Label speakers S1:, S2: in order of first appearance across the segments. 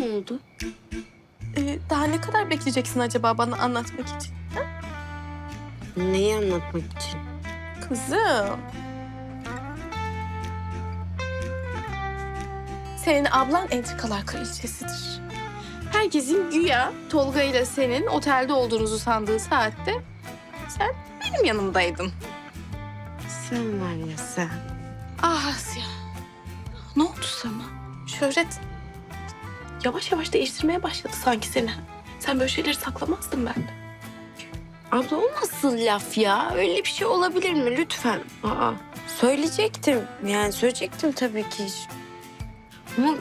S1: mi oldu?
S2: Ee, daha ne kadar bekleyeceksin acaba bana anlatmak için?
S1: Neyi anlatmak için?
S2: Kızım. Senin ablan entrikalar kraliçesidir. Herkesin güya Tolga ile senin otelde olduğunuzu sandığı saatte sen benim yanımdaydın.
S1: Sen var ya sen.
S2: Ah Asya. Ne oldu sana? Şöhret yavaş yavaş değiştirmeye başladı sanki seni. Sen böyle şeyleri saklamazdın benden.
S1: Abla o nasıl laf ya? Öyle bir şey olabilir mi lütfen? Aa, söyleyecektim. Yani söyleyecektim tabii ki. Ama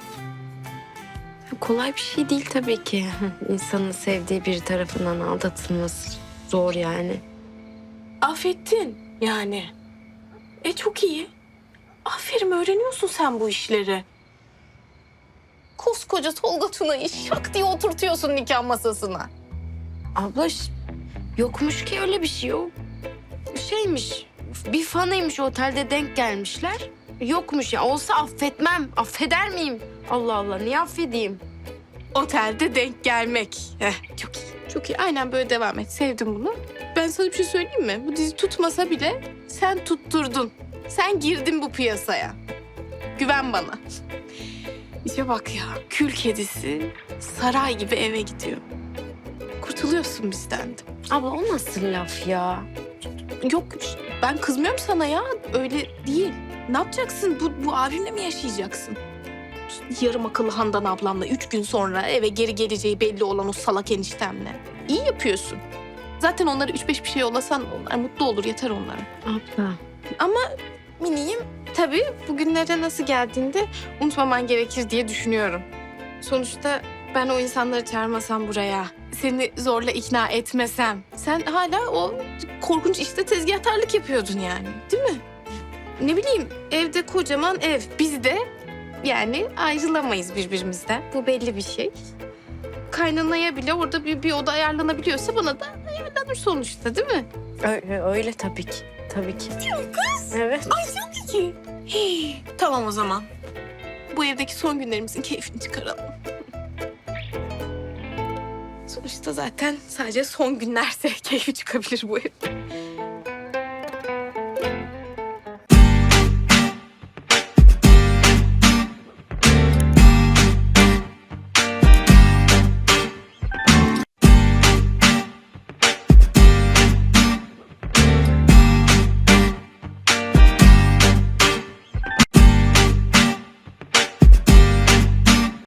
S1: kolay bir şey değil tabii ki. İnsanın sevdiği bir tarafından aldatılması zor yani.
S2: Affettin yani. E çok iyi. Aferin öğreniyorsun sen bu işleri. Koskoca Tolga Tuna'yı şak diye oturtuyorsun nikah masasına.
S1: Abla yokmuş ki öyle bir şey o. Şeymiş bir fanıymış otelde denk gelmişler. Yokmuş ya olsa affetmem. Affeder miyim? Allah Allah niye affedeyim?
S2: Otelde denk gelmek. Heh, çok iyi. Çok iyi. Aynen böyle devam et. Sevdim bunu. Ben sana bir şey söyleyeyim mi? Bu dizi tutmasa bile sen tutturdun. Sen girdin bu piyasaya. Güven bana. İşte bak ya, kül kedisi saray gibi eve gidiyor. Kurtuluyorsun bizden de.
S1: Abla o nasıl laf ya?
S2: Yok ben kızmıyorum sana ya. Öyle değil. Ne yapacaksın? Bu, bu abimle mi yaşayacaksın? Yarım akıllı Handan ablamla üç gün sonra eve geri geleceği belli olan o salak eniştemle. İyi yapıyorsun. Zaten onlara üç beş bir şey yollasan onlar mutlu olur yeter onlara.
S1: Abla.
S2: Tabii bugünlere nasıl geldiğinde unutmaman gerekir diye düşünüyorum. Sonuçta ben o insanları çağırmasam buraya, seni zorla ikna etmesem, sen hala o korkunç işte tezgahtarlık yapıyordun yani, değil mi? Ne bileyim, evde kocaman ev, biz de yani ayrılamayız birbirimizden. Bu belli bir şey. Kaynanaya bile orada bir, bir oda ayarlanabiliyorsa bana da ayarlanır sonuçta değil mi?
S1: Öyle, öyle tabii ki. Tabii ki.
S2: Kız.
S1: Evet.
S2: Ay çok iyi. Hii, tamam o zaman. Bu evdeki son günlerimizin keyfini çıkaralım. Sonuçta zaten sadece son günlerse keyfi çıkabilir bu ev.